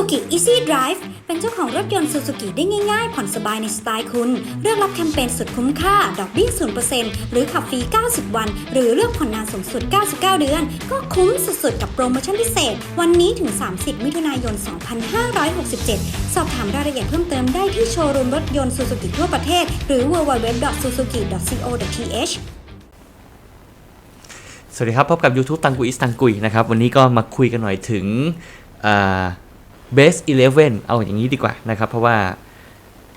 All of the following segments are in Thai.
Suzuki Easy Drive เป็นเจ้าของรถยนต์ Suzuki ได้ง่ายๆ ผ่อนสบายในสไตล์คุณ เลือกรับแคมเปญสุดคุ้มค่า ดอกเบี้ย0%หรือขับฟรี 90 วัน หรือเลือกผ่อนนานสูงสุด 99 เดือน ก็คุ้มสุดๆ กับโปรโมชั่นพิเศษ วันนี้ถึง 30 มิถุนายน 2567 สอบถามรายละเอียดเพิ่มเติมได้ที่โชว์รูมรถยนต์ Suzuki ทั่วประเทศ หรือ www.suzuki.co.th สวัสดีครับ พบกับ YouTube ตังกุยอิสตังกุยนะครับ วันนี้ก็มาคุยกันหน่อยถึง เบสอีเลฟเว่นเอาอย่างนี้ดีกว่านะครับ เพราะว่า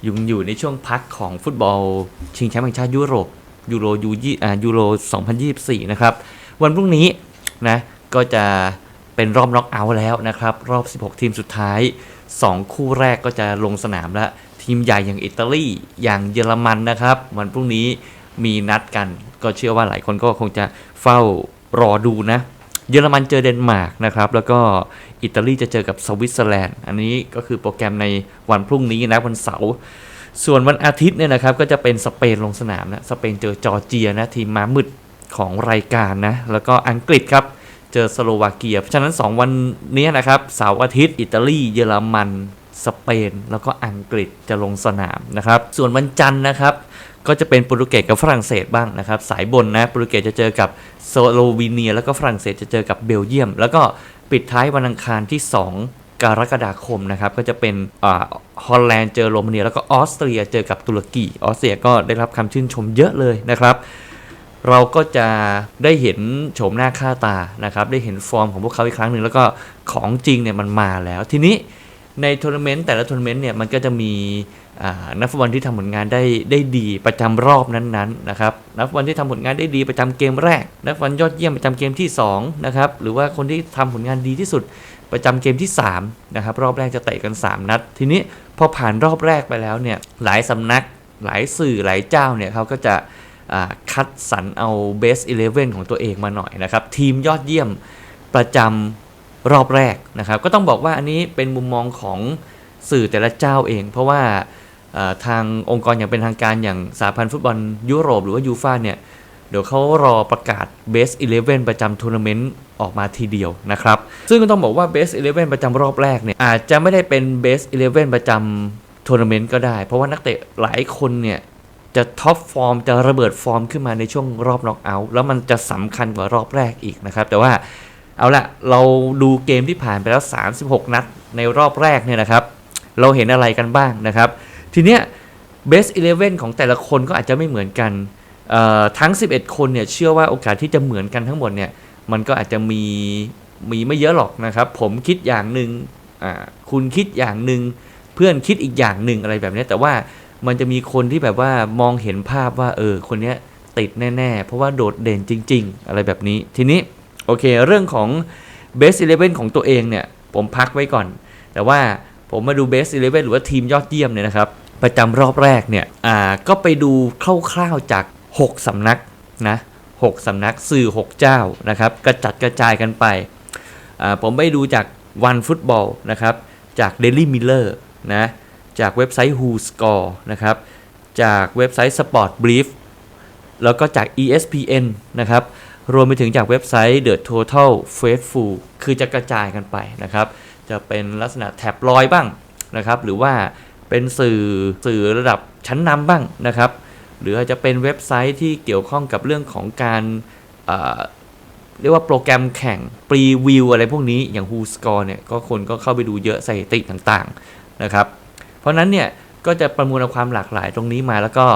ยู่อยู่ในช่วงพักของฟุตบอล ชิงแชมป์แห่งชาติยุโรปยูโรยูยี่อ่ายูโร 2024 นะครับ วันพรุ่งนี้นะก็จะเป็นรอบน็อกเอาท์แล้วนะครับ รอบ 16 ทีมสุดท้าย 2 คู่แรกก็จะลงสนามแล้ว ทีมใหญ่อย่างอิตาลีอย่างเยอรมันนะครับ วันพรุ่งนี้มีนัดกัน ก็เชื่อว่าหลายคนก็คงจะเฝ้ารอดูนะ เยอรมันเจอเดนมาร์กนะครับ แล้วก็อิตาลีจะเจอกับสวิตเซอร์แลนด์ อันนี้ก็คือโปรแกรมในวันพรุ่งนี้นะวันเสาร์ ส่วนวันอาทิตย์เนี่ยนะครับก็จะเป็นสเปนลงสนามนะ สเปนเจอจอร์เจียนะทีมม้ามืดของรายการนะ แล้วก็อังกฤษครับเจอสโลวาเกีย เพราะฉะนั้น 2 วันนี้นะครับเสาร์อาทิตย์ อิตาลี เยอรมัน สเปน แล้วก็อังกฤษจะลงสนามนะครับ ส่วนวันจันทร์นะครับ ก็จะเป็นโปรตุเกสกับฝรั่งเศสบ้างนะครับ สายบนนะโปรตุเกสจะเจอกับสโลวีเนีย แล้วก็ฝรั่งเศสจะเจอกับเบลเยียม แล้วก็ปิดท้ายวันอังคารที่ 2กรกฎาคมนะครับก็จะเป็นอาฮอลแลนด์เจอโรมาเนียแล้วก็ออสเตรียเจอกับตุรกีออสเตรียก็ได้รับคำชื่นชมเยอะเลยนะครับ เราก็จะได้เห็นโฉมหน้าค่าตานะครับได้เห็นฟอร์มของพวกเขาอีกครั้งหนึ่งแล้วก็ของจริงเนี่ยมันมาแล้วทีนี้ ในทัวร์นาเมนต์แต่ละทัวร์นาเมนต์เนี่ยมันก็จะมีนักฟุตบอลที่ทำผลงานได้ได้ดีประจำรอบนั้นๆนะครับนักฟุตบอลที่ทำผลงานได้ดีประจำเกมแรก นักฟุตบอลยอดเยี่ยมประจำเกมที่2นะครับหรือว่าคนที่ทำผลงานดีที่สุดประจำเกมที่3นะครับรอบแรกจะเตะกัน 3 นัด ทีนี้พอผ่านรอบแรกไปแล้วเนี่ยหลายสำนักหลายสื่อหลายเจ้าเนี่ยเขาก็จะคัดสรรเอา Best 11 ของตัวเองมาหน่อยนะครับทีมยอดเยี่ยมประจำ รอบแรกนะครับ ก็ต้องบอกว่าอันนี้เป็นมุมมองของสื่อแต่ละเจ้าเอง เพราะว่าทางองค์กรอย่างเป็นทางการอย่างสาพันธ์ฟุตบอลยุโรปหรือว่ายูฟาเนี่ยเดี๋ยวเขารอประกาศ Best 11 ประจำทัวร์นาเมนต์ออกมาทีเดียวนะครับ ซึ่งก็ต้องบอกว่า Best 11 ประจำรอบแรกเนี่ยอาจจะไม่ได้เป็น Best 11 ประจำทัวร์นาเมนต์ก็ได้ เพราะว่านักเตะหลายคนเนี่ยจะท็อปฟอร์มจะระเบิดฟอร์มขึ้นมาในช่วงรอบน็อกเอาท์แล้วมันจะสำคัญกว่ารอบแรกอีกนะครับ แต่ว่า เอาละเราดูเกมที่ผ่านไปแล้ว 36 นัดในรอบแรกเนี่ยนะครับ เราเห็นอะไรกันบ้างนะครับ ทีเนี้ยเบส11ของแต่ละคนก็อาจจะไม่เหมือนกันทั้ง 11 คนเนี่ยเชื่อว่าโอกาสที่จะเหมือนกันทั้งหมดเนี่ยมันก็อาจจะมีมีไม่เยอะหรอกนะครับ ผมคิดอย่างหนึ่งคุณคิดอย่างหนึ่งเพื่อนคิดอีกอย่างหนึ่งอะไรแบบนี้แต่ว่ามันจะมีคนที่แบบว่ามองเห็นภาพว่าเออคนเนี้ยติดแน่ ๆ เพราะว่าโดดเด่นจริง ๆ อะไรแบบนี้ทีนี้ โอเค เรื่องของ Best 11 ของตัวเองเนี่ย ผมพักไว้ก่อน แต่ว่าผมมาดู Best 11 หรือว่าทีมยอดเยี่ยมเนี่ยนะครับ ประจำรอบแรกเนี่ย อ่า ก็ไปดูคร่าวๆจาก 6สำนักนะ6สำนักสื่อ 6 เจ้านะครับ กระจัดกระจายกันไป อ่า ผมไปดูจากวันฟุตบอลนะครับ จาก Daily Miller นะ จากเว็บไซต์ Who Score นะครับ จากเว็บไซต์ Sport Brief แล้วก็จาก ESPN นะครับ รวมไปถึงจากเว็บไซต์ The Total Faithful คือจะกระจายกันไปนะครับ จะเป็นลักษณะแท็บลอยบ้างนะครับ หรือว่าเป็นสื่อสื่อระดับชั้นนำบ้างนะครับ หรืออาจจะเป็นเว็บไซต์ที่เกี่ยวข้องกับเรื่องของการเอ่อเรียกว่าโปรแกรมแข่งปรีวิวอะไรพวกนี้อย่าง Who Score เนี่ยก็คนก็เข้าไปดูเยอะสถิติต่างๆนะครับ เพราะนั้นเนี่ยก็จะประมวลความหลากหลายตรงนี้มาแล้วก็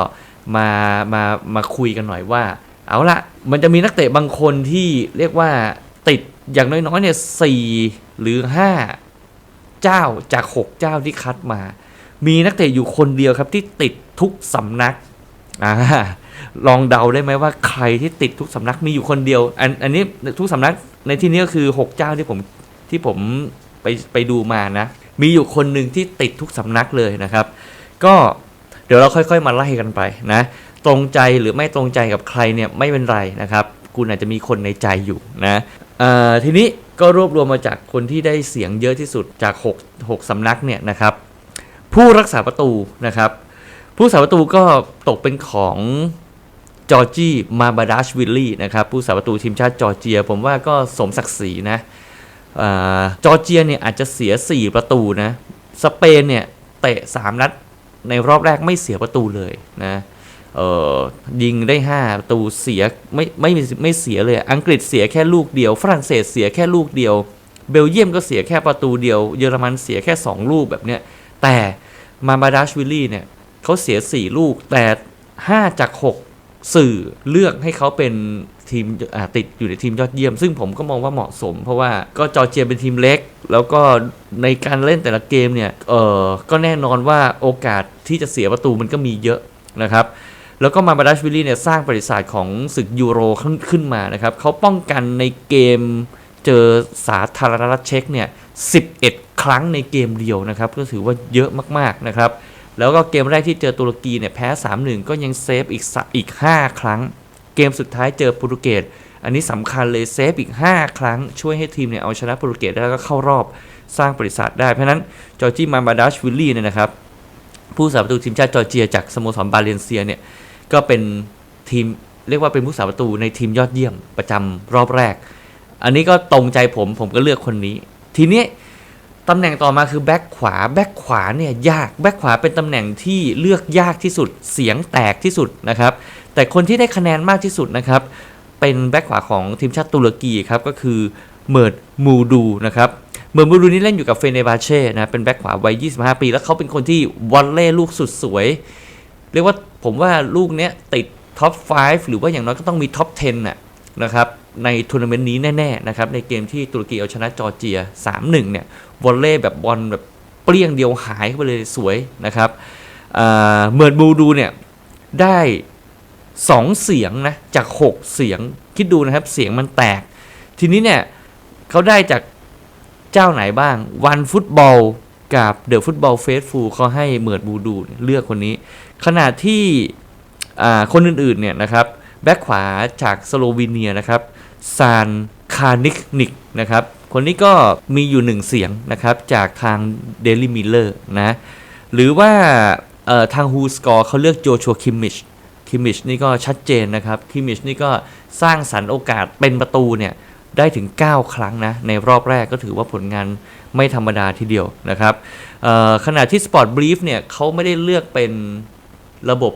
มามามาคุยกันหน่อยว่า เอาละมันจะมีนักเตะบางคนที่เรียกว่าติดอย่างน้อยๆเนี่ยสี่หรือ5เจ้าจาก6เจ้าที่คัดมา มีนักเตะอยู่คนเดียวครับที่ติดทุกสำนักอ่าลองเดาได้ไหมว่าใครที่ติดทุกสำนักมีอยู่คนเดียว อันอันนี้ทุกสำนักในที่นี้ก็คือ6เจ้าที่ผมที่ผมไปไปดูมานะ มีอยู่คนหนึ่งที่ติดทุกสำนักเลยนะครับ ก็เดี๋ยวเราค่อยๆมาไล่กันไปนะ ตรงใจหรือไม่ตรงใจกับใครเนี่ยไม่เป็นไรนะครับ คุณอาจจะมีคนในใจอยู่นะทีนี้ก็รวบรวมมาจากคนที่ได้เสียงเยอะที่สุดจาก 6 6สำนักเนี่ยนะครับ ผู้รักษาประตูนะครับ ผู้รักษาประตูก็ตกเป็นของจอร์จีมาบาดาชวิลลี่นะครับ ผู้รักษาประตูทีมชาติจอร์เจีย ผมว่าก็สมศักดิ์ศรีนะอจอร์เจียเนี่ยอาจจะเสีย 4 ประตูนะ สเปนเนี่ยเตะ 3 นัดในรอบแรกไม่เสียประตูเลยนะ เออยิงได้5ประตูเสียไม่ไม่ไม่เสียเลยอังกฤษเสียแค่ลูกเดียว ฝรั่งเศสเสียแค่ลูกเดียว เบลเยียมก็เสียแค่ประตูเดียว เยอรมันเสียแค่ 2 ลูกแบบเนี้ยแต่มาบาดาชวิลลี่เนี่ยเขาเสีย 4 ลูกแต่ 5 จาก 6 สื่อเลือกให้เขาเป็นทีมติดอยู่ในทีมยอดเยี่ยม ซึ่งผมก็มองว่าเหมาะสม เพราะว่าก็จอร์เจียเป็นทีมเล็ก แล้วก็ในการเล่นแต่ละเกมเนี่ยเออก็แน่นอนว่าโอกาสที่จะเสียประตูมันก็มีเยอะนะครับ แล้วก็มาบาดาชวิลลี่เนี่ยสร้างประวัติศาสตร์ของศึกยูโรขึ้นขึ้นมานะครับเขาป้องกันในเกมเจอสาธารณรัฐเช็กเนี่ย11 ครั้งในเกมเดียวนะครับก็ถือว่าเยอะมากๆนะครับแล้วก็เกมแรกที่เจอตุรกีเนี่ยแพ้ 3-1 ก็ยังเซฟอีกสะอีก 5 ครั้ง เกมสุดท้ายเจอโปรตุเกสอันนี้สำคัญเลยเซฟอีก 5 ครั้ง ช่วยให้ทีมเนี่ยเอาชนะโปรตุเกสได้แล้วก็เข้ารอบสร้างประวัติศาสตร์ได้เพราะฉะนั้นจอร์จีมาบาดาชวิลลี่เนี่ยนะครับผู้สาประตูทีมชาติจอร์เจียจากสโมสรบาเลนเซียเนี่ย ก็เป็นทีมเรียกว่าเป็นผู้สาประตูในทีมยอดเยี่ยมประจำรอบแรก อันนี้ก็ตรงใจผมผมก็เลือกคนนี้ ทีนี้ตำแหน่งต่อมาคือแบ็คขวาแบ็คขวาเนี่ยยากแบ็คขวาเป็นตำแหน่งที่เลือกยากที่สุดเสียงแตกที่สุดนะครับ แต่คนที่ได้คะแนนมากที่สุดนะครับ เป็นแบ็คขวาของทีมชาติตุรกีครับก็คือเมิร์ดมูดูนะครับเมิร์ดมูดูนี่เล่นอยู่กับเฟเนบาเช่นะเป็นแบ็คขวาวัย 25 ปี แล้วเขาเป็นคนที่วอลเล่ลูกสุดสวย รียกว่าผมว่าลูกเนี้ยติดท็อป 5 หรือว่าอย่างน้อยก็ต้องมีท็อป 10น่ะนะครับในทัวร์นาเมนต์นี้แน่ๆนะครับในเกมที่ตุรกีเอาชนะจอร์เจีย 3-1 เนี่ยวอลเล่แบบบอลแบบเปรี้ยงเดียวหายเข้าไปเลยสวยนะครับอ่าเมิร์ดมูดูเนี่ยได้ 2 เสียงนะจาก 6 เสียงคิดดูนะครับเสียงมันแตก ทีนี้เนี่ยเขาได้จากเจ้าไหนบ้างวันฟุตบอลกับเดอะฟุตบอลเฟสฟูเขาให้เหมิร์ดบูดูเลือกคนนี้ ขณะที่คนอื่นๆเนี่ยนะครับแบ็คขวาจากสโลวีเนียนะครับซานคานิกนิกนะครับคนนี้ก็มีอยู่หนึ่งเสียงนะครับจากทางเดลิมิเลอร์นะหรือว่าทางฮูสกอร์เขาเลือกโจชัวคิมมิชคิมมิชนี่ก็ชัดเจนนะครับคิมมิชนี่ก็สร้างสรรค์โอกาสเป็นประตูเนี่ยได้ถึง 9 ครั้งนะ ในรอบแรกก็ถือว่าผลงานไม่ธรรมดาทีเดียวนะครับขณะที่ Sport Brief เนี่ยเขาไม่ได้เลือกเป็น ระบบ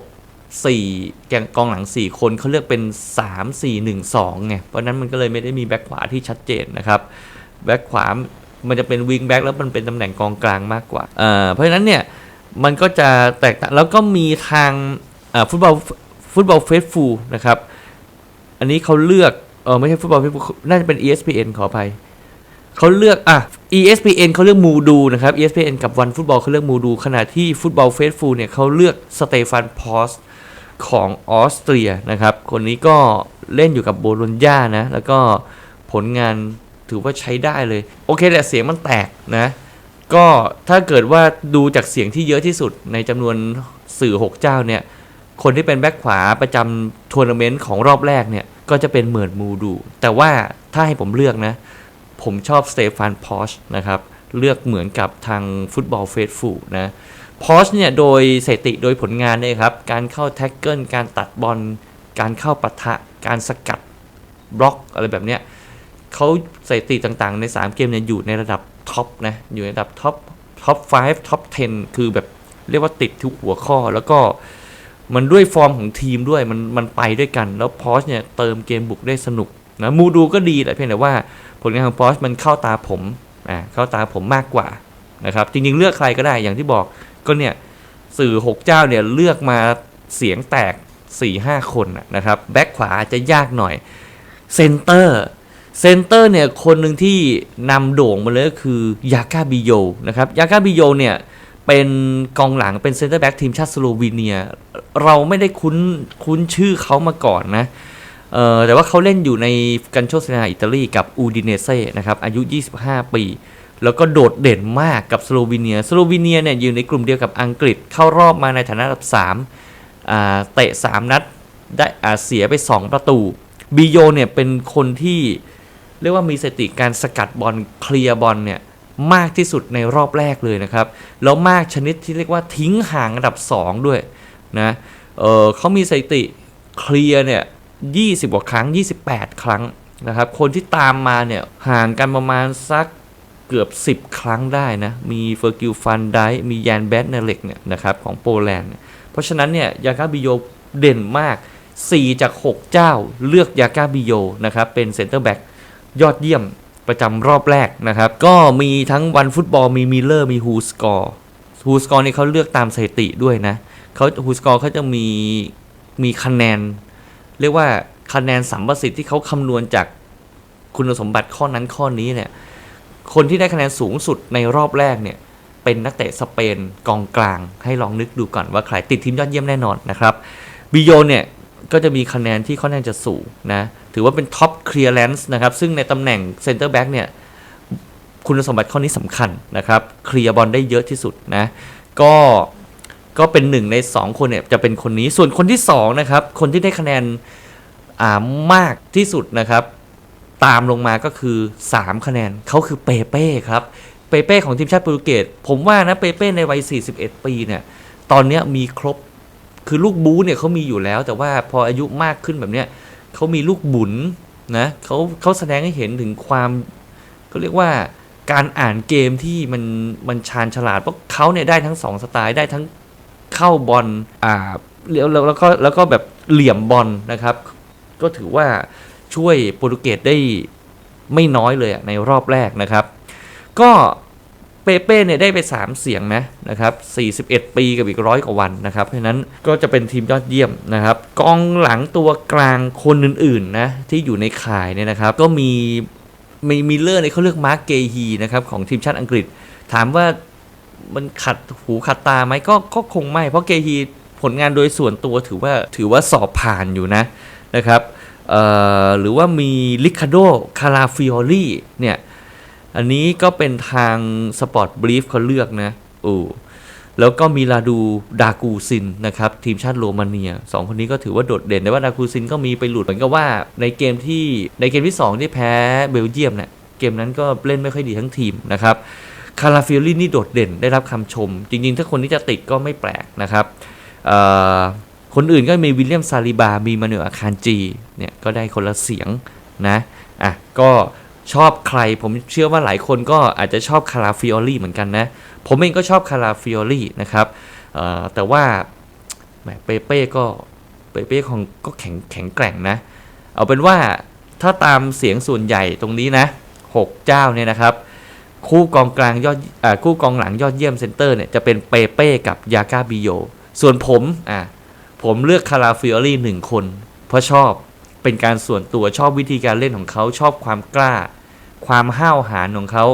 4 แกงกองหลัง 4 คนเขาเลือกเป็น 3 4 1 2ไงเพราะนั้นมันก็เลยไม่ได้มีแบ็คขวาที่ชัดเจนนะครับแบ็คขวามันจะเป็นวิงแบ็คแล้วมันเป็นตำแหน่งกองกลางมากกว่าเเพราะฉะนั้นเนี่ยมันก็จะแตกต่างแล้วก็มีทางฟุตบอลฟุตบอลเฟสฟูนะครับ อันนี้เขาเลือกเออไม่ใช่ฟุตบอลเฟสฟูน่าจะเป็น ESPN ขออภัย เขาเลือกอะ ESPN เขาเลือกมูดูนะครับ ESPN กับวันฟุตบอลเขาเลือกมูดู ขณะที่ฟุตบอลเฟสฟูเนี่ยเขาเลือกสเตฟานพอสของออสเตรียนะครับ คนนี้ก็เล่นอยู่กับโบโลญญานะ แล้วก็ผลงานถือว่าใช้ได้เลย โอเคแหละเสียงมันแตกนะ ก็ถ้าเกิดว่าดูจากเสียงที่เยอะที่สุดในจำนวนสื่อ 6 เจ้าเนี่ย คนที่เป็นแบ็คขวาประจำทัวร์นาเมนต์ของรอบแรกเนี่ย ก็จะเป็นเหมือนมูดู แต่ว่าถ้าให้ผมเลือกนะ ผมชอบสเตฟานพอชนะครับ เลือกเหมือนกับทางฟุตบอลเฟสฟูนะพอชเนี่ยโดยสถิติโดยผลงานเนี่ยครับ การเข้าแท็กเกิลการตัดบอล การเข้าปะทะ การสกัดบล็อกอะไรแบบเนี้ยเขาสถิติต่างๆ ใน 3 เกมเนี่ยอยู่ในระดับท็อปนะอยู่ในระดับท็อปท็อป5ท็อป 10 คือแบบเรียกว่าติดทุกหัวข้อแล้วก็มันด้วยฟอร์มของทีมด้วยมันมันไปด้วยกัน แล้วพอสเนี่ยเติมเกมบุกได้สนุกนะมูดูก็ดีแหละเพียงแต่ว่า ผลงานของพอสมันเข้าตาผมอ่าเข้าตาผมมากกว่านะครับจริงๆเลือกใครก็ได้อย่างที่บอกก็เนี่ยสื่อ 6 เจ้าเนี่ยเลือกมาเสียงแตก 4-5 คนนะนะครับแบ็คขวาอาจจะยากหน่อยเซนเตอร์เซนเตอร์เนี่ยคนหนึ่งที่นำโด่งมาเลยก็คือยาก้าบิโยนะครับยาก้าบิโยเนี่ยเป็นกองหลังเป็นเซนเตอร์แบ็กทีมชาติสโลวีเนีย เราไม่ได้คุ้นคุ้นชื่อเขามาก่อนนะ เอ่อแต่ว่าเขาเล่นอยู่ในกันโชเซนาอิตาลีกับอูดิเนเซ่นะครับอายุ 25 ปี แล้วก็โดดเด่นมากกับสโลวีเนีย สโลวีเนียเนี่ยอยู่ในกลุ่มเดียวกับอังกฤษเข้ารอบมาในฐานะอันดับ3เตะ 3 นัดได้อาเสียไป 2 ประตูบิโยเนี่ยเป็นคนที่เรียกว่ามีสติการสกัดบอลเคลียร์บอลเนี่ยมากที่สุดในรอบแรกเลยนะครับ แล้วมากชนิดที่เรียกว่าทิ้งห่างอันดับ 2 ด้วยนะเออเขามีสติเคลียร์เนี่ย 20 กว่าครั้ง 28 ครั้งนะครับ คนที่ตามมาเนี่ยห่างกันประมาณสักเกือบ 10 ครั้งได้นะ มีเฟอร์กิลฟันไดมีแยนแบดเนเล็กเนี่ยนะครับของโปแลนด์ เพราะฉะนั้นเนี่ยยากาบิโยเด่นมาก 4 จาก 6 เจ้าเลือกยากาบิโยนะครับเป็นเซนเตอร์แบ็กยอดเยี่ยมประจำรอบแรกนะครับ ก็มีทั้งวันฟุตบอลมีมิลเลอร์มีฮูสกอร์ฮูสกอร์นี่เขาเลือกตามสถิติด้วยนะเขาฮูสกอร์เขาจะมีมีคะแนน เรียกว่าคะแนนสัมประสิทธิ์ที่เขาคำนวณจากคุณสมบัติข้อนั้นข้อนี้เนี่ย คนที่ได้คะแนนสูงสุดในรอบแรกเนี่ย เป็นนักเตะสเปนกองกลาง ให้ลองนึกดูก่อนว่าใครติดทีมยอดเยี่ยมแน่นอนนะครับบิโยเนี่ยก็จะมีคะแนนที่ค่อนข้างจะสูงนะ ถือว่าเป็นท็อปเคลียร์แลนซ์นะครับ ซึ่งในตำแหน่งเซนเตอร์แบ็กเนี่ย คุณสมบัติข้อนี้สำคัญนะครับ เคลียร์บอลได้เยอะที่สุดนะ ก็ ก็เป็นหนึ่งใน 2 คนเนี่ยจะเป็นคนนี้ส่วนคนที่2นะครับคนที่ได้คะแนนามากที่สุดนะครับ ตามลงมาก็คือ 3 คะแนนเขาคือเปเป้ครับเปเป้ของทีมชาติโปรตุเกสผมว่านะเปเป้ในวัย 41 ปีเนี่ยตอนนี้มีครบคือลูกบู๊เนี่ยเขามีอยู่แล้ว แต่ว่าพออายุมากขึ้นแบบเนี้ยเขามีลูกบุญนะเขาเขาแสดงให้เห็นถึงความก็เรียกว่าการอ่านเกมที่มันมันชาญฉลาดเพราะเขาเนี่ยได้ทั้งสองสไตล์ได้ทั้ง เข้าบอลอ่าแล้วแล้วก็แล้วก็แบบเหลี่ยมบอลนะครับ ก็ถือว่าช่วยโปรตุเกสได้ไม่น้อยเลยในรอบแรกนะครับ ก็เปเป้เนี่ยได้ไป 3 เสียงนะนะครับ41 ปีกับอีกร้อยกว่าวันนะครับ เพราะฉะนั้นก็จะเป็นทีมยอดเยี่ยมนะครับ กองหลังตัวกลางคนอื่นๆนะที่อยู่ในข่ายเนี่ยนะครับ ก็มีมีมิลเลอร์เนี่ยเขาเลือกมาร์กเกฮีนะครับของทีมชาติอังกฤษ ถามว่า มันขัดหูขัดตาไหมก็ก็คงไม่ เพราะเกฮีผลงานโดยส่วนตัวถือว่าถือว่าสอบผ่านอยู่นะนะครับหรือว่ามีลิคาโดคาราฟิโอลี่เนี่ย อันนี้ก็เป็นทางสปอร์ตบลีฟเขาเลือกนะโอ้แล้วก็มีลาดูดากูซินนะครับ ทีมชาติโรมาเนียสองคนนี้ก็ถือว่าโดดเด่นแต่ว่าดากูซินก็มีไปหลุดเหมือนกับว่าในเกมที่ในเกมที่ 2 ที่แพ้เบลเยียมเนี่ยเกมนั้นก็เล่นไม่ค่อยดีทั้งทีมนะครับ คาราฟิลลี่นี่โดดเด่นได้รับคำชม จริง ๆ ถ้าคนที่จะติดก็ไม่แปลกนะครับคนอื่นก็มีวิลเลียมซาลิบา มีมานูเอลอาคารจีเนี่ยก็ได้คนละเสียงนะอะก็ชอบใครผมเชื่อว่าหลายคนก็อาจจะชอบคาราฟิโอลี่เหมือนกันนะ ผมเองก็ชอบคาราฟิโอลี่นะครับแต่ว่าแหมเปเป้ก็เปเป้ของก็แข็งแข็งแกร่งนะ เอาเป็นว่าถ้าตามเสียงส่วนใหญ่ตรงนี้นะหกเจ้าเนี่ยนะครับ คู่กองกลางยอดอคู่กองหลังยอดเยี่ยมเซนเตอร์เนี่ยจะเป็นเปเป้กับยากาบิโย ส่วนผมอะผมเลือกคาราฟิโอลี่หนึ่งคน เพราะชอบเป็นการส่วนตัวชอบวิธีการเล่นของเขาชอบความกล้า ความห้าวหาญของเขา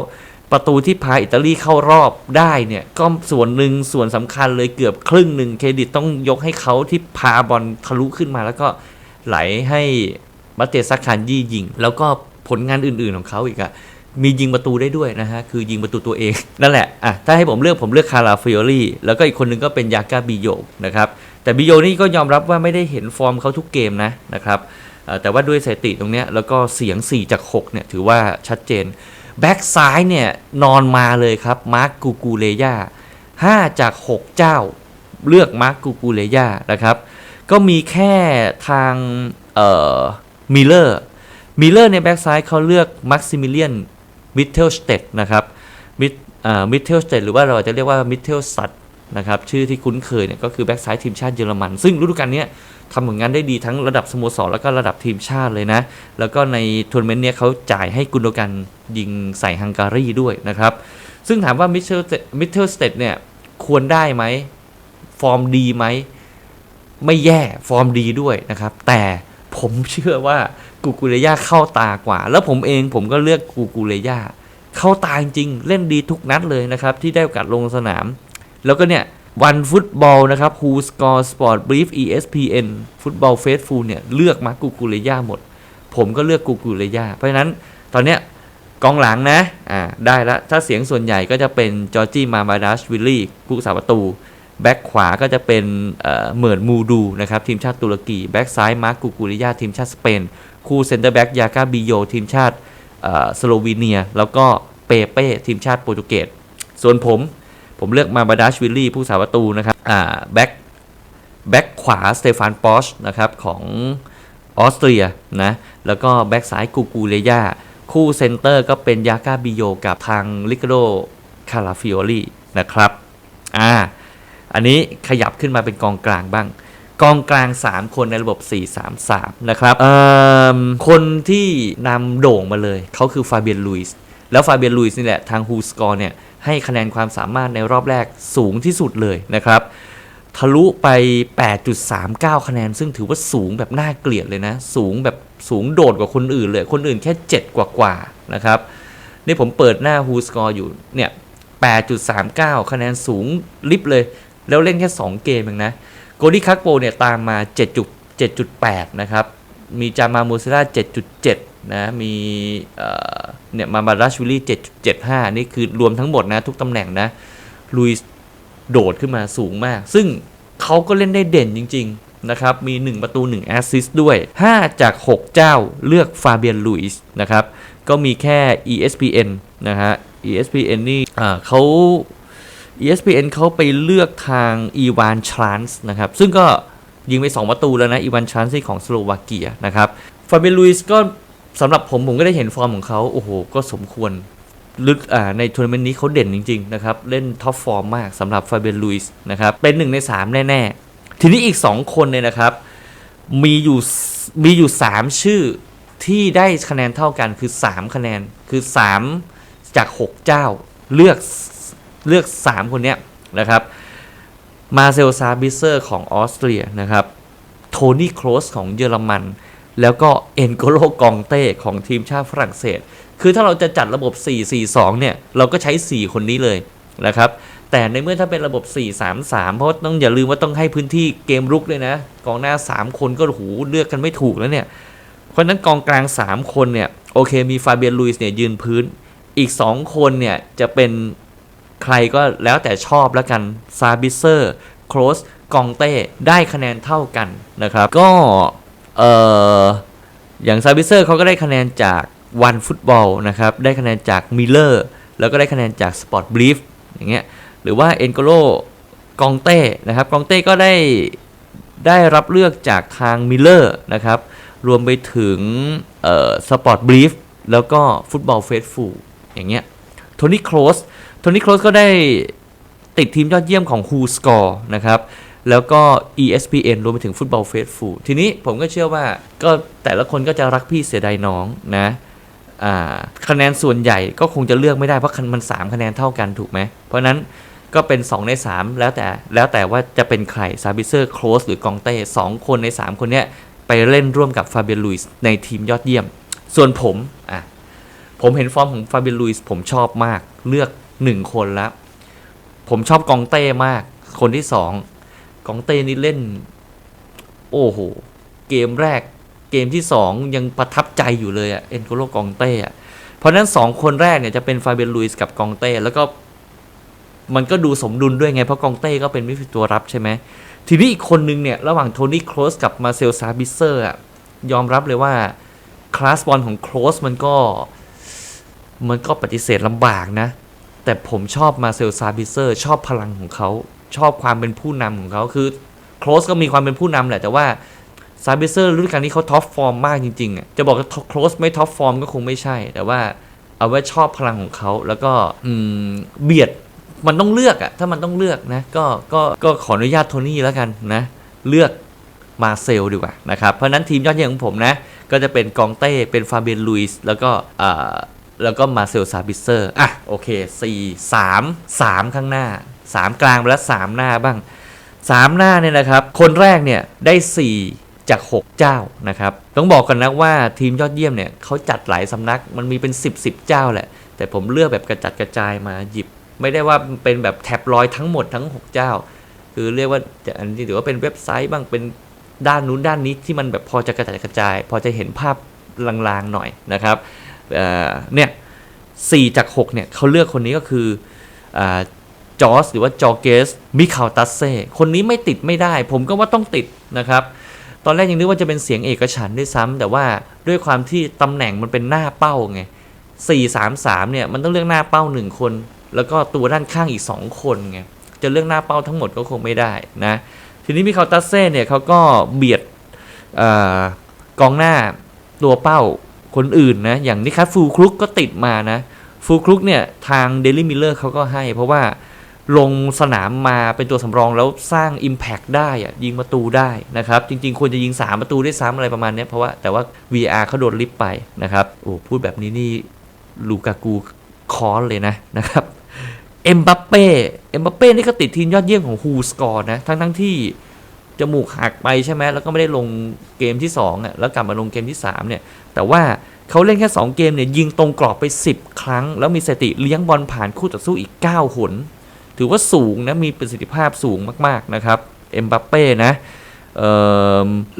ประตูที่พาอิตาลีเข้ารอบได้เนี่ย ก็ส่วนหนึ่งส่วนสำคัญเลยเกือบครึ่งหนึ่งเครดิตต้องยกให้เขาที่พาบอลทะลุขึ้นมา แล้วก็ไหลให้มาเตซักคานยี่ยิง แล้วก็ผลงานอื่นๆของเขาอีกอะ มียิงประตูได้ด้วยนะฮะ คือยิงประตูตัวเอง นั่นแหละ อะ ถ้าให้ผมเลือกผมเลือกคาราฟิโอลี่แล้วก็อีกคนหนึงก็เป็นยากาบิโยนะครับ แต่บิโยนี่ก็ยอมรับว่าไม่ได้เห็นฟอร์มเขาทุกเกมนะนะครับแต่ว่าด้วยสถิติตรงเนี้ยแล้วก็เสียง 4 จาก 6 เนี่ย ถือว่าชัดเจน แบ็กซ้ายเนี่ย นอนมาเลยครับ มาร์กกูกูเลย่า5จาก 6 เจ้า เลือกมาร์กกูกูเลย่านะครับ ก็มีแค่ทางเอ่อมิลเลอร์มิลเลอร์ในแบ็กซ้ายเขาเลือกมักซิมิเลียน มิเทลสเตดนะครับมิมิเทลสเตดหรือว่าเราจะเรียกว่ามิเทลสัตนะครับชื่อที่คุ้นเคยเนี่ยก็คือแบ็กซ้ายทีมชาติเยอรมัน ซึ่งฤดูกาลเนี้ยทำผลงานได้ดีทั้งระดับสโมสรแล้วก็ระดับทีมชาติเลยนะ แล้วก็ในทัวร์นาเมนต์เนี้ยเขาจ่ายให้กุนโดกันยิงใส่ฮังการีด้วยนะครับ ซึ่งถามว่ามิเชลมิเทลสเตดเนี่ยควรได้ไหมฟอร์มดีไหม ไม่แย่ฟอร์มดีด้วยนะครับ แต่ผมเชื่อว่า กูกูเลย่าเข้าตากว่า แล้วผมเองผมก็เลือกกูกูเลย่าเข้าตาจริงเล่นดีทุกนัดเลยนะครับ ที่ได้โอกาสลงสนาม แล้วก็เนี่ยวันฟุตบอลนะครับ Who Score Sport Brief ESPN ฟุตบอลเฟสฟูลเนี่ยเลือกมากูกูเลย่าหมด ผมก็เลือกกูกูเลย่าเพราะฉะนั้นตอนเนี้ยกองหลังนะอ่าได้ละถ้าเสียงส่วนใหญ่ก็จะเป็นจอร์จี้มามาดัชวิลลี่ผู้สาประตู แบ็กขวาก็จะเป็นเอ่อเหมือนมูดูนะครับทีมชาติตุรกี แบ็กซ้ายมาร์กกูกูเลย่าทีมชาติสเปน คู่เซนเตอร์แบ็กยากาบิโยทีมชาติสโลวีเนีย แล้วก็เปเป้ทีมชาติโปรตุเกส ส่วนผมผมเลือกมาบาดาชวิลลี่ผู้สาประตูนะครับแบ็คแบ็คขวาสเตฟานปอชนะครับของออสเตรียนะแล้วก็แบ็คซ้ายกูกูเลยาคู่เซนเตอร์ก็เป็นยากาบิโยกับทางลิกโดคาราฟิโอลีนะครับอ่าอันนี้ขยับขึ้นมาเป็นกองกลางบ้าง กองกลาง 3 คนในระบบ 4-3-3 นะครับคนที่นำโด่งมาเลย เขาคือฟาเบียนลุยส์แล้วฟาเบียนลุยส์นี่แหละ ทางฮูสกอร์เนี่ย ให้คะแนนความสามารถในรอบแรกสูงที่สุดเลยนะครับ ทะลุไป 8.39 คะแนน ซึ่งถือว่าสูงแบบน่าเกลียดเลยนะ สูงแบบสูงโดดกว่าคนอื่นเลย คนอื่นแค่ 7 กว่ากว่าๆนะครับ นี่ผมเปิดหน้า Who Score อยู่เนี่ย 8.39 คะแนนสูงลิบเลย แล้วเล่นแค่ 2 เกมเองนะ โกดี้คักโปเนี่ยตามมา 7.7.8 นะครับ มีจามาโมเซล่า7.7 นะ มีเนี่ยมาบาราชวิลลี่ 7.75 นี่คือรวมทั้งหมดนะทุกตำแหน่งนะ ลุยโดดขึ้นมาสูงมาก ซึ่งเขาก็เล่นได้เด่นจริง ๆ นะครับ มี 1 ประตู 1 แอสซิสต์ด้วย 5 จาก 6 เจ้าเลือกฟาเบียนลุยส์นะครับ ก็มีแค่ ESPN นะฮะ ESPN นี่เขา ESPN เขาไปเลือกทางอีวานชานส์นะครับ ซึ่งก็ยิงไป 2 ประตูแล้วนะอีวานชานส์ที่ของสโลวาเกียนะครับฟาเบลุยส์ก็สำหรับผมผมก็ได้เห็นฟอร์มของเขาโอ้โห ก็สมควรลึกอ่าในทัวร์นาเมนต์นี้เขาเด่นจริง ๆ นะครับ เล่นท็อปฟอร์มมากสำหรับฟาเบลุยส์นะครับ เป็นหนึ่งใน 3 แน่ ๆ ทีนี้อีก 2 คนเนี่ยนะครับ มีอยู่มีอยู่ 3 ชื่อที่ได้คะแนนเท่ากันคือ 3 คะแนนคือ 3 จาก 6 เจ้าเลือก เลือก 3 คนเนี้ยนะครับมาเซลซาบิเซอร์ของออสเตรียนะครับโทนี่โครสของเยอรมัน แล้วก็เอ็นโกโลกองเต้ของทีมชาติฝรั่งเศส คือถ้าเราจะจัดระบบ 4-4-2 เนี่ย เราก็ใช้ 4 คนนี้เลยนะครับแต่ในเมื่อถ้าเป็นระบบ 4-3-3 เพราะต้องอย่าลืมว่าต้องให้พื้นที่เกมรุกด้วยนะ กองหน้า 3 คนก็หูเลือกกันไม่ถูกแล้วเนี่ย เพราะฉะนั้นกองกลาง 3 คนเนี่ย โอเคมีฟาเบียนลุยส์เนี่ยยืนพื้น อีก 2 คนเนี่ยจะเป็น ใครก็แล้วแต่ชอบแล้วกันซาบิเซอร์โครสกองเต้ได้คะแนนเท่ากันนะครับ ก็เอออย่างซาบิเซอร์เขาก็ได้คะแนนจากวันฟุตบอลนะครับ ได้คะแนนจากมิลเลอร์แล้วก็ได้คะแนนจากสปอร์ตบลีฟอย่างเงี้ยหรือว่าเอ็นโกโลกองเต้นะครับกองเต้ก็ได้ได้รับเลือกจากทางมิลเลอร์นะครับ รวมไปถึงสปอร์ตบลีฟแล้วก็ฟุตบอลเฟสฟูอย่างเงี้ยโทนี่โครส นี่โครสก็ได้ติดทีมยอดเยี่ยมของ Who Score นะครับ แล้วก็ ESPN รวมไปถึงฟุตบอลเฟสฟูทีนี้ผมก็เชื่อว่าก็แต่ละคนก็จะรักพี่เสียดายน้องนะคะแนนส่วนใหญ่ก็คงจะเลือกไม่ได้ เพราะมัน 3 คะแนนเท่ากันถูกไหม เพราะนั้นก็เป็น 2 ใน 3 แล้วแต่แล้วแต่ว่าจะเป็นใครซาบิเซอร์โคลสหรือกองเต้สองคนใน 3 คนเนี้ยไปเล่นร่วมกับฟาเบียลุยส์ในทีมยอดเยี่ยม ส่วนผมอะผมเห็นฟอร์มของฟาเบียลุยส์ผมชอบมากเลือก 1คนแล้วผมชอบกองเต้มาก คนที่2กองเต้นี่เล่น โอ้โห เกมแรก เกมที่2ยังประทับใจอยู่เลยอะเอ็นโกโลกองเต้อะเพราะนั้น2คนแรกเนี่ยจะเป็นฟาเบียนลุยส์กับกองเต้แล้วก็มันก็ดูสมดุลด้วยไง เพราะกองเต้ก็เป็นมิดฟิลด์ตัวรับใช่ไหม ทีนี้อีกคนนึงเนี่ย ระหว่างโทนี่โครสกับมาเซลซาบิเซอร์อะยอมรับเลยว่า คลาสบอลของโครสมันก็ มันก็ปฏิเสธลำบากนะ แต่ผมชอบมาเซลซาบิเซอร์ ชอบพลังของเขาชอบความเป็นผู้นำของเขาคือโครสก็มีความเป็นผู้นำแหละ แต่ว่าซาบิเซอร์ฤดูกาลนี้เขาท็อปฟอร์มมากจริงๆอะจะบอกว่าโครสไม่ท็อปฟอร์มก็คงไม่ใช่ แต่ว่าเอาไว้ชอบพลังของเขาแล้วก็เบียดมันต้องเลือกอะถ้ามันต้องเลือกนะก็ก็ก็ขออนุญาตโทนี่แล้วกันนะ เลือกมาเซลดีกว่านะครับ เพราะนั้นทีมยอดเยี่ยมของผมนะ ก็จะเป็นกองเต้เป็นฟาเบียนลุยส์แล้วก็ แล้วก็มาเซลซาบิเซอร์อะโอเค4 3 3 ข้างหน้า 3 กลางแล้ว3หน้าบ้าง 3 หน้าเนี่ยนะครับ คนแรกเนี่ยได้ 4 จาก 6 เจ้านะครับ ต้องบอกกันนะว่าทีมยอดเยี่ยมเนี่ยเขาจัดหลายสำนักมันมีเป็น 10 10 เจ้าแหละ แต่ผมเลือกแบบกระจัดกระจายมาหยิบ ไม่ได้ว่าเป็นแบบแท็บลอยทั้งหมดทั้ง 6 เจ้า คือเรียกว่าจะอันนี้ถือว่าเป็นเว็บไซต์บ้างเป็นด้านนู้นด้านนี้ที่มันแบบพอจะกระจัดกระจาย พอจะเห็นภาพลางๆหน่อยนะครับ เนี่ยสี่จากหกเนี่ยเขาเลือกคนนี้ก็คือจอสหรือว่าจอเกสมิคาลตัสเซ่คนนี้ไม่ติดไม่ได้ ผมก็ว่าต้องติดนะครับ ตอนแรกยังนึกว่าจะเป็นเสียงเอกฉันด้วยซ้ำแต่ว่าด้วยความที่ตำแหน่งมันเป็นหน้าเป้าไงสี่สามสามเนี่ยมันต้องเลือกหน้าเป้าหนึ่งคน แล้วก็ตัวด้านข้างอีกสองคนไงจะเลือกหน้าเป้าทั้งหมดก็คงไม่ได้นะทีนี้มิคาลตัสเซ่เนี่ยเขาก็เบียดอกองหน้าตัวเป้า คนอื่นนะ อย่างนิคัสฟูครุกก็ติดมานะฟูครุกเนี่ยทางเดลี่มิลเลอร์เขาก็ให้ เพราะว่าลงสนามมาเป็นตัวสำรองแล้วสร้าง Impact ได้อะยิงประตูได้นะครับ จริง ๆ ควรจะยิง 3 ประตูได้ซ้ำอะไรประมาณนี้เพราะว่าแต่ว่า VR เขาโดนลิฟไปนะครับโอ้พูดแบบนี้นี่ลูกากูคอนเลยนะนะครับเอ็มบัปเป้เอ็มบัปเป้นี่ก็ติดทีมยอดเยี่ยมของฮูสกอร์นะทั้งทั้งที่จมูกหักไปใช่ไหมแล้วก็ไม่ได้ลงเกมที่2อะแล้วกลับมาลงเกมที่3เนี่ย แต่ว่าเขาเล่นแค่ 2 เกมเนี่ยยิงตรงกรอบไป 10 ครั้ง แล้วมีสถิติเลี้ยงบอลผ่านคู่ต่อสู้อีก 9 หน ถือว่าสูงนะ มีประสิทธิภาพสูงมาก ๆ นะครับเอ็มบัปเป้นะ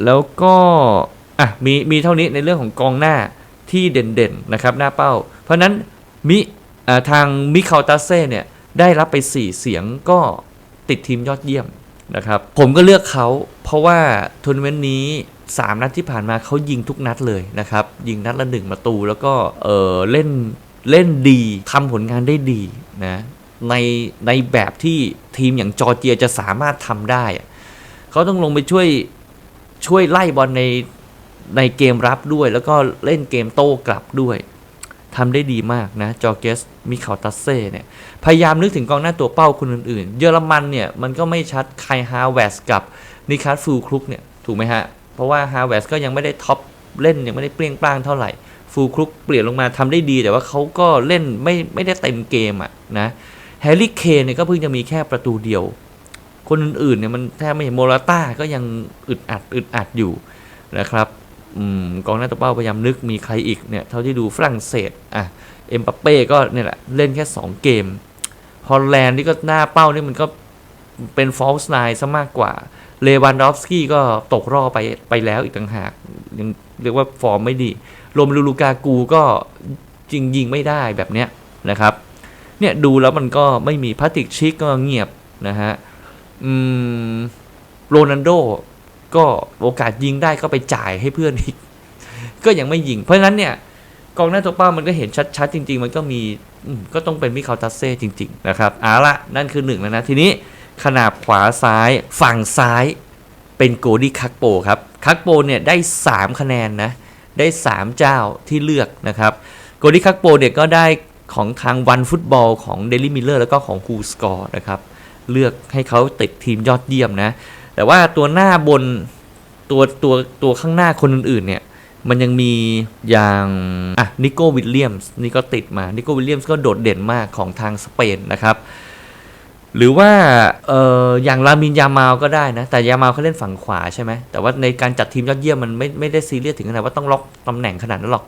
แล้วก็อะมีมีเท่านี้ในเรื่องของกองหน้าที่เด่นๆนะครับหน้าเป้า เพราะนั้นมิทางมิคาตาเซ่เนี่ยได้รับไป 4 เสียงก็ติดทีมยอดเยี่ยมนะครับผมก็เลือกเขาเพราะว่าทัวร์นาเมนต์นี้ 3 นัดที่ผ่านมาเขายิงทุกนัดเลยนะครับ ยิงนัดละหนึ่งประตูแล้วก็เออเล่นเล่นดีทำผลงานได้ดีนะในในแบบที่ทีมอย่างจอร์เจียจะสามารถทำได้ เขาต้องลงไปช่วยช่วยไล่บอลในในเกมรับด้วย แล้วก็เล่นเกมโต้กลับด้วยทำได้ดีมากนะจอเกสมิคาตัสเซ่เนี่ยพยายามนึกถึงกองหน้าตัวเป้าคนอื่นๆ เยอรมันเนี่ยมันก็ไม่ชัดไคฮาเวสกับนิคัสฟูครุกเนี่ยถูกไหมฮะ เพราะว่าฮาเวสก็ยังไม่ได้ท็อปเล่นยังไม่ได้เปรี้ยงปร้างเท่าไหร่ฟูครุกเปลี่ยนลงมาทำได้ดี แต่ว่าเขาก็เล่นไม่ไม่ได้เต็มเกมอะนะแฮร์รี่เคนเนี่ยก็เพิ่งจะมีแค่ประตูเดียว คนอื่นๆเนี่ยมันแทบไม่เห็นโมราต้าก็ยังอึดอัดอึดอัดอยู่นะครับอกองหน้าตัวเป้าพยายามนึกมีใครอีกเนี่ยเท่าที่ดูฝรั่งเศสอะเอ็มปัปเป้ก็เนี่ยแหละเล่นแค่ 2 เกม ฮอลแลนด์นี่ก็หน้าเป้านี่มันก็เป็นฟอลส์ไนซะมากกว่า เลวันดอฟสกี้ก็ตกรอบไปไปแล้วอีกต่างหากยังเรียกว่าฟอร์มไม่ดีโรมลูลูกากูก็จริงยิงไม่ได้แบบเนี้ยนะครับ เนี่ยดูแล้วมันก็ไม่มีพาติกชิกก็เงียบนะฮะอืมโรนันโดก็โอกาสยิงได้ก็ไปจ่ายให้เพื่อนอีก ก็ยังไม่ยิง เพราะฉะนั้นเนี่ยกองหน้าตัวเป้ามันก็เห็นชัดๆ จริง ๆ มันก็มีอืมก็ต้องเป็นมิคาตัสเซ่จริง ๆ นะครับเอาละนั่นคือหนึ่งแล้วนะทีนี้ ขนาบขวาซ้าย ฝั่งซ้ายเป็นโกดี้คักโปครับคักโปเนี่ยได้ 3 คะแนนนะได้ 3 เจ้าที่เลือกนะครับโกดี้คักโปเนี่ยก็ได้ของทางวันฟุตบอลของเดลี่มิลเลอร์แล้วก็ของคูสกอร์นะครับเลือกให้เขาติดทีมยอดเยี่ยมนะแต่ว่าตัวหน้าบนตัวตัวตัวข้างหน้าคนอื่นๆเนี่ยมันยังมีอย่างอะนิโก้วิลเลียมส์นี่ก็ติดมานิโก้วิลเลียมส์ก็โดดเด่นมากของทางสเปนนะครับ หรือว่าเอออย่างลามินยามาลก็ได้นะ แต่ยามาลเขาเล่นฝั่งขวาใช่ไหมแต่ว่าในการจัดทีมยอดเยี่ยมมันไม่ไม่ได้ซีเรียสถึงขนาดว่าต้องล็อกตำแหน่งขนาดนั้นหรอก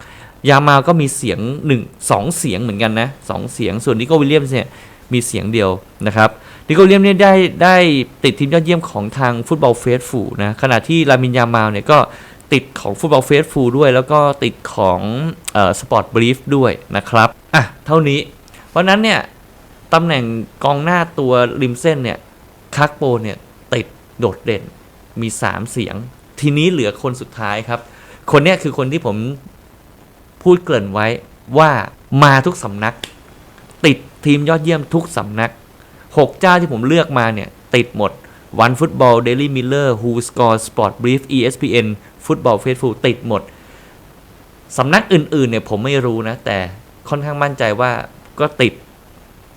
ยามาลก็มีเสียงหนึ่งสองเสียงเหมือนกันนะสองเสียงส่วนนิโก้วิลเลียมเนี่ยมีเสียงเดียวนะครับนิโก้วิลเลียมเนี่ยได้ได้ติดทีมยอดเยี่ยมของทางฟุตบอลเฟสฟูนะขณะที่ลามินยามาลเนี่ยก็ติดของฟุตบอลเฟสฟูด้วย แล้วก็ติดของสปอร์ตบรีฟด้วยนะครับอะเท่านี้ เพราะนั้นเนี่ย ตำแหน่งกองหน้าตัวริมเส้นเนี่ยคักโปเนี่ยติดโดดเด่นมี 3 เสียง ทีนี้เหลือคนสุดท้ายครับ คนนี้คือคนที่ผมพูดเกริ่นไว้ว่ามาทุกสำนัก ติดทีมยอดเยี่ยมทุกสำนัก 6 เจ้าที่ผมเลือกมาเนี่ย ติดหมดวันฟุตบอลเดลี่มิลเลอร์ฮูสกอร์สปอร์ตบรีฟ ESPN ฟุตบอลเฟสฟูติดหมด สำนักอื่นๆเนี่ยผมไม่รู้นะ แต่ค่อนข้างมั่นใจว่าก็ติด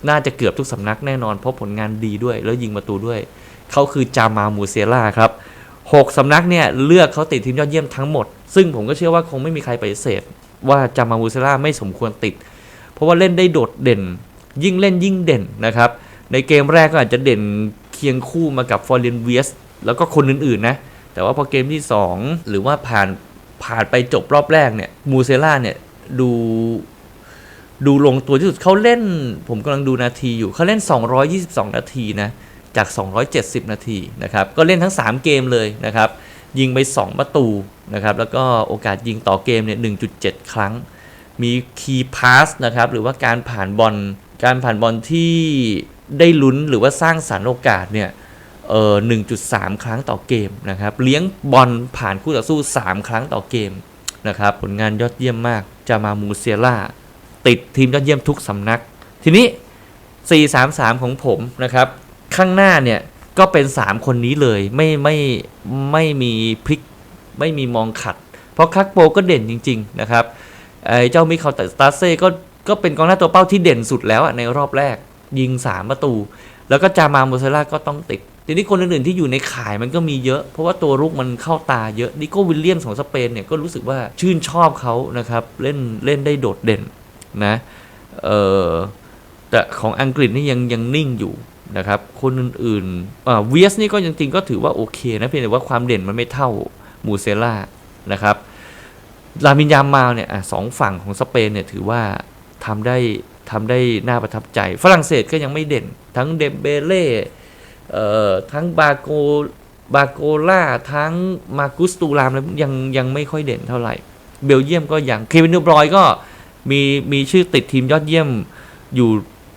น่าจะเกือบทุกสำนักแน่นอน เพราะผลงานดีด้วย แล้วยิงประตูด้วย เขาคือจามามูเซล่าครับ6สำนักเนี่ยเลือกเขาติดทีมยอดเยี่ยมทั้งหมด ซึ่งผมก็เชื่อว่าคงไม่มีใครปฏิเสธว่าจามามูเซล่าไม่สมควรติด เพราะว่าเล่นได้โดดเด่น ยิ่งเล่นยิ่งเด่นนะครับ ในเกมแรกก็อาจจะเด่นเคียงคู่มากับฟอร์เรนเวียสแล้วก็คนอื่นๆนะ แต่ว่าพอเกมที่ 2 หรือว่าผ่านผ่านไปจบรอบแรกเนี่ยมูเซล่าเนี่ยดู ดูลงตัวที่สุดเขาเล่น ผมกำลังดูนาทีอยู่เขาเล่น 222 นาทีนะจาก 270 นาทีนะครับก็เล่นทั้ง 3 เกมเลยนะครับยิงไป 2 ประตูนะครับแล้วก็โอกาสยิงต่อเกมเนี่ย 1.7 ครั้ง มีคีย์พาสนะครับหรือว่าการผ่านบอลการผ่านบอลที่ได้ลุ้นหรือว่าสร้างสรรค์โอกาสเนี่ยเออ1.3 ครั้งต่อเกมนะครับเลี้ยงบอลผ่านคู่ต่อสู้ 3 ครั้งต่อเกมนะครับผลงานยอดเยี่ยมมากจะมามูเซียล่า ติดทีมยอดเยี่ยมทุกสำนัก ทีนี้ 4-3-3 ของผมนะครับ ข้างหน้าเนี่ยก็เป็น 3 คนนี้เลยไม่ไม่ไม่มีพลิกไม่มีมองขัด เพราะคักโปก็เด่นจริง ๆ นะครับไอ้เจ้ามิคาลสตาเซ่ก็ก็เป็นกองหน้าตัวเป้าที่เด่นสุดแล้วในรอบแรกยิง 3 ประตู แล้วก็จามาโมเซล่าก็ต้องติด ทีนี้คนอื่นๆที่อยู่ในขายมันก็มีเยอะ เพราะว่าตัวรุกมันเข้าตาเยอะนิโก้วิลเลียมของสเปนเนี่ยก็รู้สึกว่าชื่นชอบเขานะครับเล่นเล่นได้โดดเด่น นะเออแต่ของอังกฤษนี่ยังยังนิ่งอยู่นะครับ คนอื่นๆอ่าเวียสนี่ก็ยังจริงๆก็ถือว่าโอเคนะเพียงแต่ว่าความเด่นมันไม่เท่ามูเซล่านะครับลามินยามมาเนี่ยอสองฝั่งของสเปนเนี่ยถือว่าทำได้ทำได้น่าประทับใจ ฝรั่งเศสก็ยังไม่เด่น ทั้งเดมเบเล่เอ่อทั้งบาโกบาโกล่าทั้งมากุสตูรามแล้วยังยังไม่ค่อยเด่นเท่าไหร่ เบลเยียมก็ยังเควินเดบรอยก็ มีมีชื่อติดทีมยอดเยี่ยมอยู่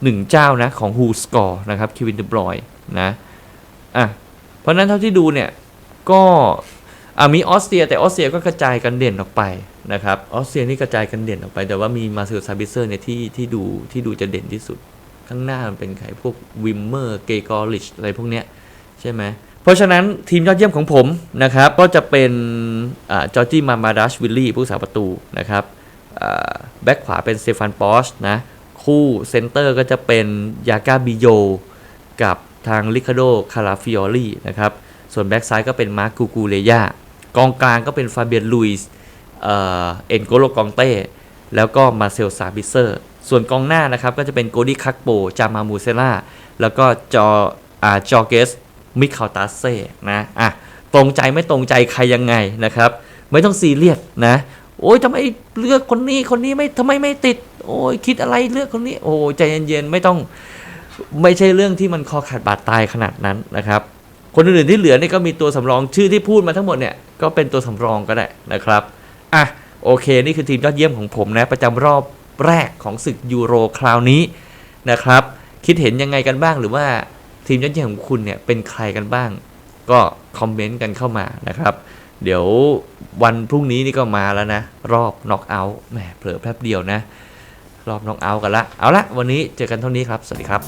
หนึ่งเจ้านะของ Who Score นะครับเควินเดบรอยนะอะเพราะนั้นเท่าที่ดูเนี่ยก็อ่มีออสเตรียแต่ออสเตรียก็กระจายกันเด่นออกไปนะครับออสเตรียนี่กระจายกันเด่นออกไป แต่ว่ามีมาเซลซาบิเซอร์เนี่ยที่ที่ดูที่ดูจะเด่นที่สุด ข้างหน้ามันเป็นใครพวกวิมเมอร์เกกอริชอะไรพวกเนี้ยใช่ไหมเพราะฉะนั้นทีมยอดเยี่ยมของผมนะครับก็จะเป็นอ่าจอร์จี้มามาดัชวิลลี่ผู้สาประตูนะครับ แบ็คขวาเป็นเตฟานปอชนะคู่เซนเตอร์ก็จะเป็นยากาบิโยกับทางลิคาโดคาราฟิออรี่นะครับ ส่วนแบ็กซ้ายก็เป็นมาร์คกูกูเลยากองกลางก็เป็นฟาเบียนลุยส์เอ็นโกโลกองเต้ แล้วก็มาเซลซาบิเซอร์ ส่วนกองหน้านะครับก็จะเป็นโกดี้คักโป จามามูเซล่า แล้วก็จออ่าจอเกส มิคาตาเซ่นะ อะ ตรงใจไม่ตรงใจใครยังไงนะครับ ไม่ต้องซีเรียสนะ โอ้ยทำไมเลือกคนนี้คนนี้ไม่ทำไมไม่ติด โอ้ยคิดอะไรเลือกคนนี้ โอ้ยใจเย็นๆไม่ต้องไม่ใช่เรื่องที่มันคอขาดบาดตายขนาดนั้นนะครับ คนอื่นๆที่เหลือนี่ก็มีตัวสำรองชื่อที่พูดมาทั้งหมดเนี่ยก็เป็นตัวสำรองก็ได้นะครับอะโอเค นี่คือทีมยอดเยี่ยมของผมนะ ประจำรอบแรกของศึกยูโรคราวนี้นะครับ คิดเห็นยังไงกันบ้างหรือว่าทีมยอดเยี่ยมของคุณเนี่ยเป็นใครกันบ้าง ก็คอมเมนต์กันเข้ามานะครับ เดี๋ยววันพรุ่งนี้นี่ก็มาแล้วนะ รอบน็อกเอาท์แหมเผลอแป๊บเดียวนะ รอบน็อกเอาท์กันละ เอาละวันนี้เจอกันเท่านี้ครับ สวัสดีครับ